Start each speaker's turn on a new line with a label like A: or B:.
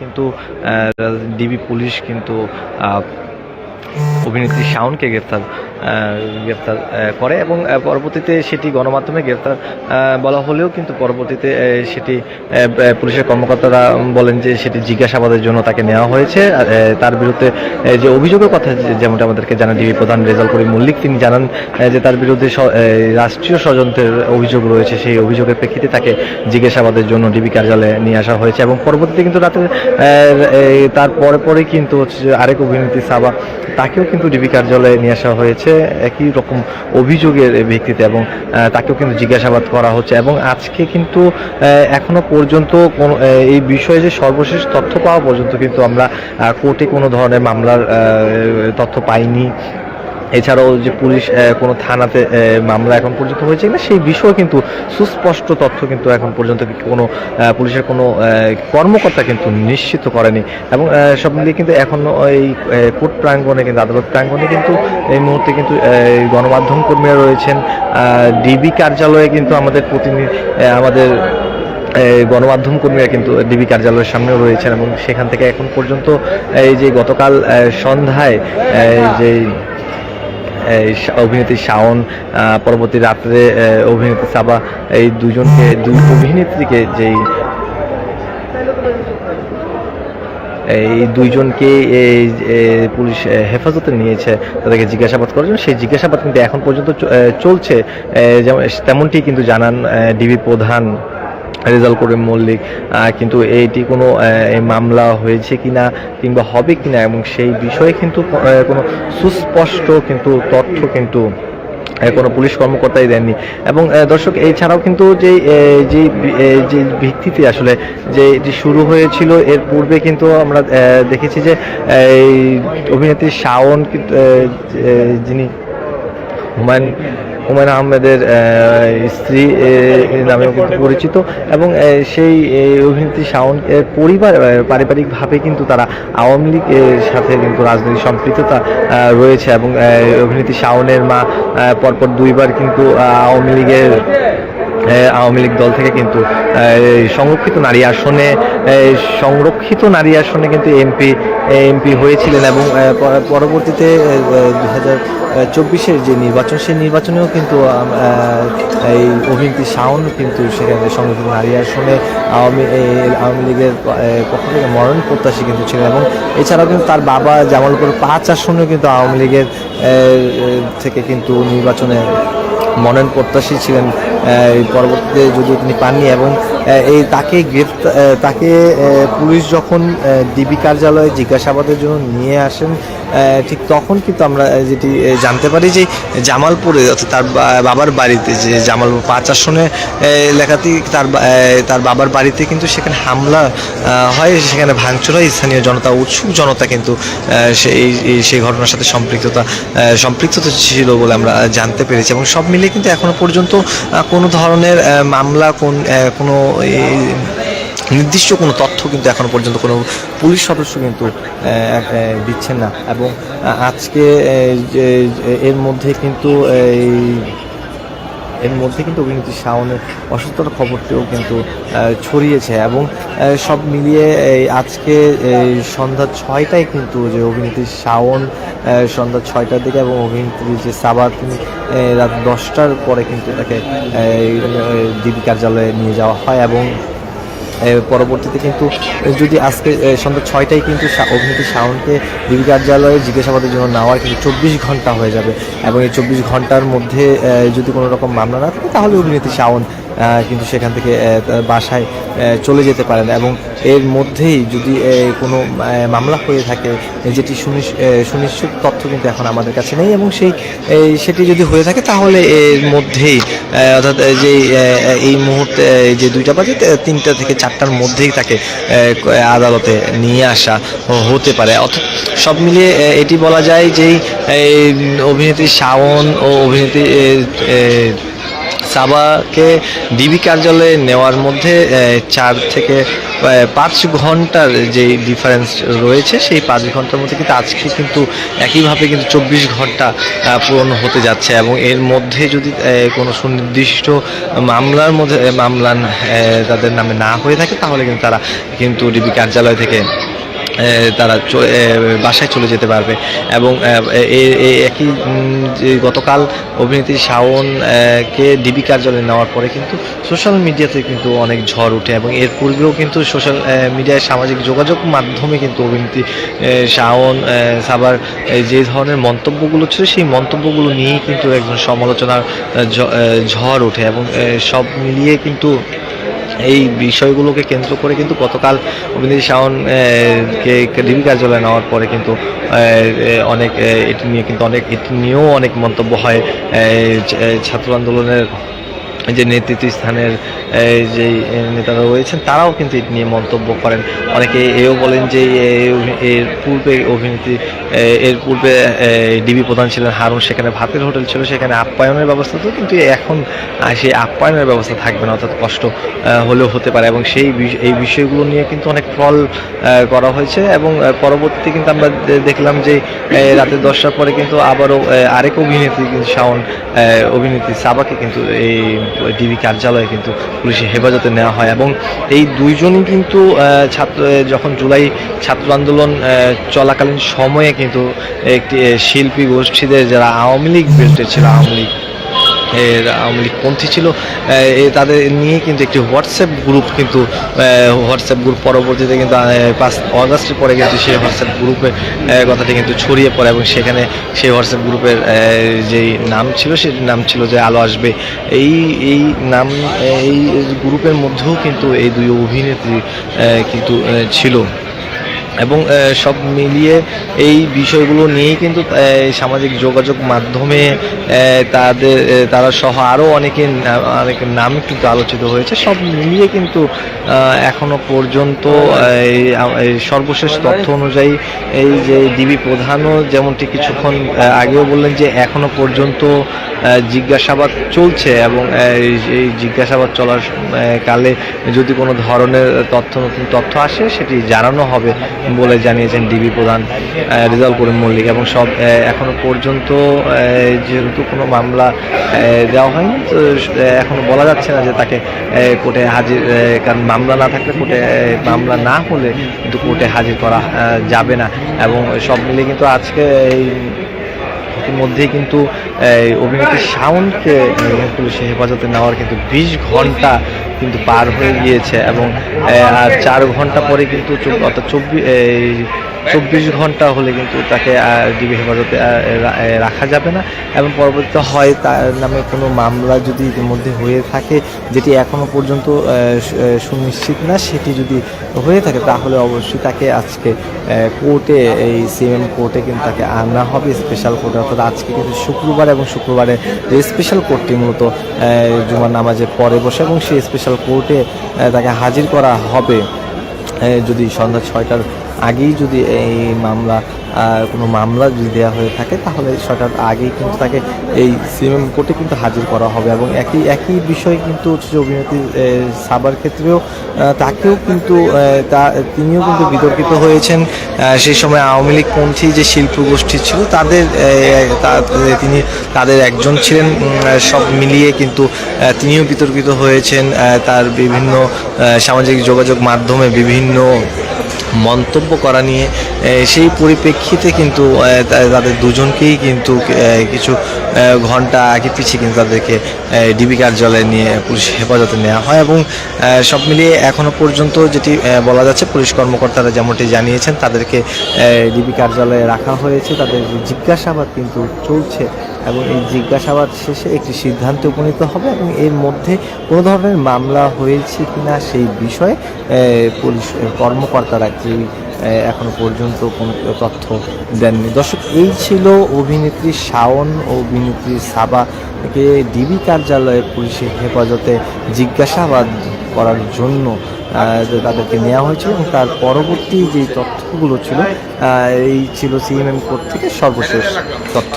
A: কিন্তু DB police কিন্তু অভিনেত্রী শাওনকে গ্রেফতার আহ, গ্রেফতার করে এবং পরবর্তীতে সেটি গণমাধ্যমে গ্রেফতার আহ, বলা হলেও কিন্তু পরবর্তীতে সেটি পুলিশের কর্মকর্তারা বলেন যে সেটি জিজ্ঞাসাবাদের জন্য তাকে নেওয়া হয়েছে। তার বিরুদ্ধে যে অভিযোগের কথা যেমনটা আমাদেরকে জানান ডিবি প্রধান রেজাল করিম মল্লিক তিনি জানান যে তার বিরুদ্ধে রাষ্ট্রীয় ষড়যন্ত্রের অভিযোগ রয়েছে। সেই অভিযোগের প্রেক্ষিতে তাকে জিজ্ঞাসাবাদের জন্য ডিবি কার্যালয়ে নিয়ে আসা হয়েছে এবং পরবর্তীতে কিন্তু রাতে তার পরে পরে কিন্তু আরেক অভিনেত্রী সাবা তাকেও কিন্তু ডিবি কার্যালয়ে নিয়ে আসা হয়েছে। একই রকম অভিযোগের ভিত্তিতে এবং তাকেও কিন্তু জিজ্ঞাসাবাদ করা হচ্ছে এবং আজকে কিন্তু এখনও পর্যন্ত কোনো এই বিষয়ে যে সর্বশেষ তথ্য পাওয়া পর্যন্ত কিন্তু আমরা কোর্টে কোনো ধরনের মামলার তথ্য পাইনি। এছাড়াও যে পুলিশ কোনো থানাতে মামলা এখন পর্যন্ত হয়েছে কিনা, সেই বিষয়ে কিন্তু সুস্পষ্ট তথ্য কিন্তু এখন পর্যন্ত কোনো পুলিশের কোনো কর্মকর্তা কিন্তু নিশ্চিত করেনি। এবং সব মিলিয়ে কিন্তু এখন এই কোর্ট প্রাঙ্গণে কিন্তু, আদালত প্রাঙ্গণে কিন্তু এই মুহূর্তে কিন্তু গণমাধ্যম কর্মীরা রয়েছেন। ডিবি কার্যালয়ে কিন্তু আমাদের প্রতিনিধি আমাদের গণমাধ্যম কর্মীরা কিন্তু ডিবি কার্যালয়ের সামনেও রয়েছেন। এবং সেখান থেকে এখন পর্যন্ত এই যে গতকাল সন্ধ্যায় যে অভিনেত্রী শাওন পরবর্তী রাত্রে অভিনেত্রী সাবা, এই দুজনকে দুই অভিনেত্রীকে যেই এই দুইজনকে এই পুলিশ হেফাজতে নিয়েছে, তাদেরকে জিজ্ঞাসাবাদ করার জন্য। সেই জিজ্ঞাসাবাদ কিন্তু এখন পর্যন্ত চলছে। যেমন তেমনটি কিন্তু জানান ডিবি প্রধান রেজাল করিম মল্লিক কিন্তু এইটি কোনো মামলা হয়েছে কিনা কিংবা হবে কিনা এবং সেই বিষয়ে কিন্তু কোনো সুস্পষ্ট কিন্তু তথ্য কিন্তু কোনো পুলিশ কর্মকর্তাই দেননি। এবং দর্শক, এছাড়াও কিন্তু যে যে যে ভিত্তিতে আসলে যে এটি শুরু হয়েছিল, এর পূর্বে কিন্তু আমরা দেখেছি যে এই অভিনেত্রী শাওন যিনি হুমায়ুন হুমায়ুন আহমেদের স্ত্রী নামে নামেও পরিচিত এবং সেই অভিনেত্রী শাওন এর পরিবার পারিবারিকভাবে কিন্তু তারা আওয়ামী লীগের সাথে কিন্তু রাজনৈতিক সম্পৃক্ততা রয়েছে এবং অভিনেত্রী শাওনের মা পরপর দুইবার কিন্তু আওয়ামী লীগের আওয়ামী লীগ দল থেকে কিন্তু সংরক্ষিত নারী আসনে সংরক্ষিত নারী আসনে কিন্তু এমপি এমপি হয়েছিলেন এবং পরবর্তীতে দু হাজার চব্বিশের যে নির্বাচন, সেই নির্বাচনেও কিন্তু এই অভিনেত্রী শাওন কিন্তু সেখানে সংরক্ষিত নারী আসনে আওয়ামী আওয়ামী লীগের পক্ষ থেকে মরণ প্রত্যাশী কিন্তু ছিলেন এবং এছাড়াও কিন্তু তার বাবা জামালপুর পাঁচ আসনেও কিন্তু আওয়ামী লীগের থেকে কিন্তু নির্বাচনে মনোনয়ন প্রত্যাশী ছিলেন পরবর্তীতে যদিও তিনি পাননি এবং এই তাকে গ্রেপ্তার তাকে পুলিশ যখন ডিবি কার্যালয়ে জিজ্ঞাসাবাদের জন্য নিয়ে আসেন ঠিক তখন কিন্তু আমরা যেটি জানতে পারি যে জামালপুরে অর্থাৎ তার বাবার বাড়িতে যে জামালপুর পাঁচ আসনে আহ, লেখাতেই তার তার বাবার বাড়িতে কিন্তু সেখানে হামলা হয় সেখানে ভাঙচুর হয় স্থানীয় জনতা উৎসুক জনতা কিন্তু সেই সেই ঘটনার সাথে সম্পৃক্ততা আহ, সম্পৃক্ততা ছিল বলে আমরা জানতে পেরেছি এবং সব মিলিয়ে কিন্তু এখনও পর্যন্ত কোনো ধরনের মামলা কোন কোনো নির্দিষ্ট কোনো তথ্য কিন্তু এখনও পর্যন্ত কোনো পুলিশ সদস্য কিন্তু দিচ্ছেন না। এবং আজকে এর মধ্যে কিন্তু এই, এর মধ্যে কিন্তু অভিনেত্রী শাওনের অসুস্থতার খবরটিও কিন্তু ছড়িয়েছে। এবং সব মিলিয়ে আজকে সন্ধ্যা ছয়টায় কিন্তু যে অভিনেত্রী শাওন সন্ধ্যা ছয়টার দিকে এবং অভিনেত্রী যে সাবার তিনি রাত দশটার পরে কিন্তু তাকে ডিবি কার্যালয়ে নিয়ে যাওয়া হয়। এবং পরবর্তীতে কিন্তু যদি আজকে সন্ধ্যা ছয়টায় কিন্তু অভিনেত্রী শাওনকে ডিবি কার্যালয়ে জিজ্ঞাসাবাদের জন্য নেওয়ার কিন্তু চব্বিশ ঘণ্টা হয়ে যাবে। এবং এই চব্বিশ ঘণ্টার মধ্যে যদি কোনো রকম মামলা না থাকে, তাহলে অভিনেত্রী শাওন কিন্তু সেখান থেকে বাসায় চলে যেতে পারেন এবং এর মধ্যেই যদি কোনো মামলা হয়ে থাকে, যেটি সুনিশ- সুনিশ্চিত তথ্য কিন্তু এখন আমাদের কাছে নেই এবং সেই সেটি যদি হয়ে থাকে তাহলে এর মধ্যেই অর্থাৎ যে এই মুহূর্তে যে দুইটা বাজে তিনটা থেকে চারটার মধ্যেই তাকে আদালতে নিয়ে আসা হতে পারে। অর্থাৎ সব মিলিয়ে এটি বলা যায় যে অভিনেত্রী শাওন ও অভিনেত্রী সাবাকে ডিবি কার্যালয়ে নেওয়ার মধ্যে চার থেকে পাঁচ ঘণ্টার যে ডিফারেন্স রয়েছে, সেই পাঁচ ঘণ্টার মধ্যে কিন্তু আজকে কিন্তু একইভাবে কিন্তু চব্বিশ ঘণ্টা পূরণ হতে যাচ্ছে এবং এর মধ্যে যদি কোনো সুনির্দিষ্ট মামলার মধ্যে মামলা তাদের নামে না হয়ে থাকে, তাহলে কিন্তু তারা কিন্তু ডিবি কার্যালয় থেকে তারা বাসায় চলে যেতে পারবে। এবং একই গতকাল অভিনেত্রী শাওন কে ডিবি কার্যালয়ে নেওয়ার পরে কিন্তু সোশ্যাল মিডিয়াতে কিন্তু অনেক ঝড় ওঠে এবং এর পূর্বেও কিন্তু সোশ্যাল মিডিয়ায় সামাজিক যোগাযোগ মাধ্যমে কিন্তু অভিনেত্রী শাওন সাবার যে ধরনের মন্তব্যগুলো ছিল সেই মন্তব্যগুলো নিয়েই কিন্তু একজন সমালোচনার ঝড় ওঠে এবং সব মিলিয়ে কিন্তু এই বিষয়গুলোকে কেন্দ্র করে কিন্তু গতকাল অভিনেত্রী শাওন কে ডিবি কার্যালয়ে নেওয়ার পরে কিন্তু অনেক এটি নিয়ে কিন্তু অনেক, এটি নিয়েও অনেক মন্তব্য হয় ছাত্র আন্দোলনের যে নেতৃত্ব স্থানের যে নেতারা রয়েছেন তারাও কিন্তু এটি নিয়ে মন্তব্য করেন। অনেকে এও বলেন যে এর পূর্বে অভিনেত্রী এর পূর্বে ডিবি প্রধান ছিলেন হারুন সেখানে ভাতের হোটেল ছিল সেখানে আপ্যায়নের ব্যবস্থা তো কিন্তু এখন সেই আপ্যায়নের ব্যবস্থা থাকবে না অর্থাৎ কষ্ট হলেও হতে পারে এবং সেই এই বিষয়গুলো নিয়ে কিন্তু অনেক ট্রল করা হয়েছে এবং আহ, পরবর্তীতে কিন্তু আমরা দেখলাম যে রাতে দশটার পরে কিন্তু আবারও আরেক অভিনেত্রী কিন্তু শাওন অভিনেত্রী সাবাকে কিন্তু এই ডিবি কার্যালয়ে কিন্তু পুলিশের হেফাজতে নেওয়া হয় এবং এই দুইজনই কিন্তু ছাত্র যখন জুলাই ছাত্র আন্দোলন চলাকালীন সময়ে কিন্তু একটি শিল্পী গোষ্ঠীদের যারা আওয়ামী লীগ বেল্টে ছিল, আওয়ামী লীগ আওয়ামী লীগ পন্থী ছিল। তাদের নিয়ে কিন্তু একটি হোয়াটসঅ্যাপ গ্রুপ কিন্তু হোয়াটসঅ্যাপ গ্রুপ পরবর্তীতে কিন্তু পাঁচ অগাস্টের পরে কিন্তু সেই হোয়াটসঅ্যাপ গ্রুপে কথাটি কিন্তু ছড়িয়ে পড়ে এবং সেখানে সেই হোয়াটসঅ্যাপ গ্রুপের যেই নাম ছিল, সেই নাম ছিল যে আলো আসবে। এই এই নাম, এই গ্রুপের মধ্যেও কিন্তু এই দুই অভিনেত্রী কিন্তু ছিল। এবং সব মিলিয়ে এই বিষয়গুলো নিয়েই কিন্তু সামাজিক যোগাযোগ মাধ্যমে তাদের তারা সহ আরও অনেকে অনেকের নাম কিন্তু আলোচিত হয়েছে। সব মিলিয়ে কিন্তু এখনও পর্যন্ত সর্বশেষ তথ্য অনুযায়ী এই যে ডিবি প্রধানও যেমনটি কিছুক্ষণ আগেও বললেন যে এখনও পর্যন্ত জিজ্ঞাসাবাদ চলছে এবং এই জিজ্ঞাসাবাদ চলার কালে যদি কোনো ধরনের তথ্য, নতুন তথ্য আসে, সেটি জানানো হবে। বলে জানিয়েছেন ডিবি প্রধান রেজাল করিম মল্লিক এবং সব এখনও এখনও পর্যন্ত যেহেতু কোনো মামলা দেওয়া হয়নি, তো এখনও বলা যাচ্ছে না যে তাকে কোর্টে হাজির কারণ মামলা না থাকলে কোর্টে মামলা না হলে কিন্তু কোর্টে হাজির করা যাবে না। এবং সব মিলে কিন্তু আজকে এই ইতিমধ্যেই কিন্তু অভিনেত্রী শাওনকে পুলিশে হেফাজতে নেওয়ার কিন্তু বিশ ঘণ্টা কিন্তু পার হয়ে গিয়েছে এবং আর চার ঘণ্টা পরে কিন্তু অর্থাৎ চব্বিশ চব্বিশ ঘণ্টা হলে কিন্তু তাকে ডিবি হেফাজতে রাখা যাবে না। এবং পরবর্তীতে হয় তার নামে কোনো মামলা যদি ইতিমধ্যে হয়ে থাকে, যেটি এখনও পর্যন্ত সুনিশ্চিত না, সেটি যদি হয়ে থাকে, তাহলে অবশ্যই তাকে আজকে কোর্টে, এই সিএম কোর্টে কিন্তু তাকে আনা হবে স্পেশাল কোর্টে অর্থাৎ আজকে কিন্তু শুক্রবার এবং শুক্রবারে যে স্পেশাল কোর্টটি মূলত জুমার নামাজের পরে বসে, এবং সেই স্পেশাল কোর্টে তাকে হাজির করা হবে যদি সন্ধ্যা ছয়টার আগেই যদি এই মামলা কোনো মামলা যদি দেওয়া হয়ে থাকে, তাহলে ছয়টার আগেই কিন্তু তাকে এই সিএমএম কোর্টে কিন্তু হাজির করা হবে এবং একই একই বিষয় কিন্তু হচ্ছে অভিনেত্রী সাবার ক্ষেত্রেও তাকেও কিন্তু তা, তিনিও কিন্তু বিতর্কিত হয়েছেন। সেই সময় আওয়ামী লীগ পন্থী যে শিল্প গোষ্ঠী ছিল, তাদের তিনি তাদের একজন ছিলেন সব মিলিয়ে কিন্তু তিনিও বিতর্কিত হয়েছেন। তার বিভিন্ন সামাজিক যোগাযোগ মাধ্যমে বিভিন্ন মন্তব্য করা নিয়ে সেই পরিপ্রেক্ষিতে কিন্তু তাদের দুজনকেই কিন্তু কিছু ঘণ্টা আগে পিছিয়ে কিন্তু তাদেরকে ডিবি কার্যালয়ে নিয়ে পুলিশ হেফাজতে নেওয়া হয় এবং সব মিলিয়ে এখনও পর্যন্ত যেটি বলা যাচ্ছে পুলিশ কর্মকর্তারা যেমনটি জানিয়েছেন, তাদেরকে ডিবি কার্যালয়ে রাখা হয়েছে, তাদের জিজ্ঞাসাবাদ কিন্তু চলছে। এবং এই জিজ্ঞাসাবাদ শেষে একটি সিদ্ধান্তে উপনীত হবে এবং এর মধ্যে কোনো ধরনের মামলা হয়েছে কিনা সেই বিষয়ে পুলিশ কর্মকর্তারা কেউ এখনও পর্যন্ত কোনো তথ্য দেননি। দর্শক, এই ছিল অভিনেত্রী শাওন ও অভিনেত্রী সাবাকে ডিবি কার্যালয়ে পুলিশের হেফাজতে জিজ্ঞাসাবাদ করার জন্য তাদেরকে নেওয়া হয়েছিল এবং তার পরবর্তী যে তথ্যগুলো ছিল এই ছিল সিএমএম কোর্ট থেকে সর্বশেষ তথ্য।